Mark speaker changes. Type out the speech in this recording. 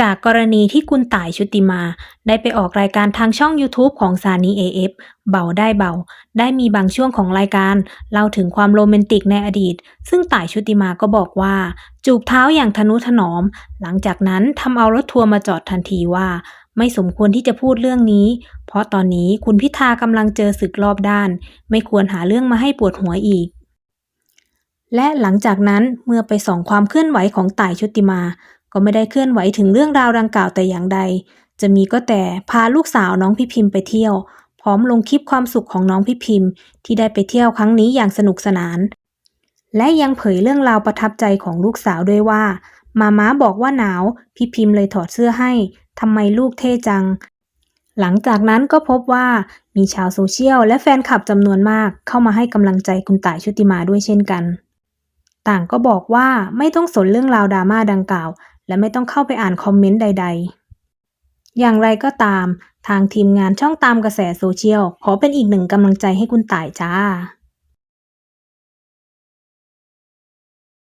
Speaker 1: จากกรณีที่คุณต่ายชุติมา ได้ไปออกรายการทางช่อง YouTube ของซานี AF เบาได้เบา ได้มีบางช่วงของรายการเล่าถึงความโรแมนติกในอดีต ซึ่งต่ายชุติมาก็บอกว่า จูบเท้าอย่างทนุถนอม หลังจากนั้นทำเอารถทัวร์มาจอดทันทีว่า ไม่สมควรที่จะพูดเรื่องนี้ เพราะตอนนี้คุณพิธากำลังเจอศึกรอบด้าน ไม่ควรหาเรื่องมาให้ปวดหัวอีก และหลังจากนั้นเมื่อไปส่องความเคลื่อนไหวของต่ายชุติมา ก็ไม่ได้เคลื่อนไหวถึงเรื่องราวดังกล่าวแต่อย่างใด จะมีก็แต่พาลูกสาวน้องพี่พิมพ์ไปเที่ยว พร้อมลงคลิปความสุขของน้องพี่พิมพ์ ที่ได้ไปเที่ยวครั้งนี้อย่างสนุกสนาน และยังเผยเรื่องราวประทับใจของลูกสาวด้วยว่า มาม้าบอกว่าหนาว พี่พิมพ์เลยถอดเสื้อให้ทำไมลูกเท่จัง หลังจากนั้นก็พบว่ามีชาวโซเชียลและแฟนคลับจำนวนมากเข้ามาให้กำลังใจคุณต่ายชุติมาด้วยเช่นกัน ต่างก็บอกว่าไม่ต้องสนเรื่องราวดราม่าดังกล่าว และไม่ต้องเข้าไปอ่านคอมเมนต์ใด ๆ อย่างไรก็ตาม ทางทีมงานช่องตามกระแสโซเชียลขอเป็นอีกหนึ่งกำลังใจให้คุณต่ายจ้า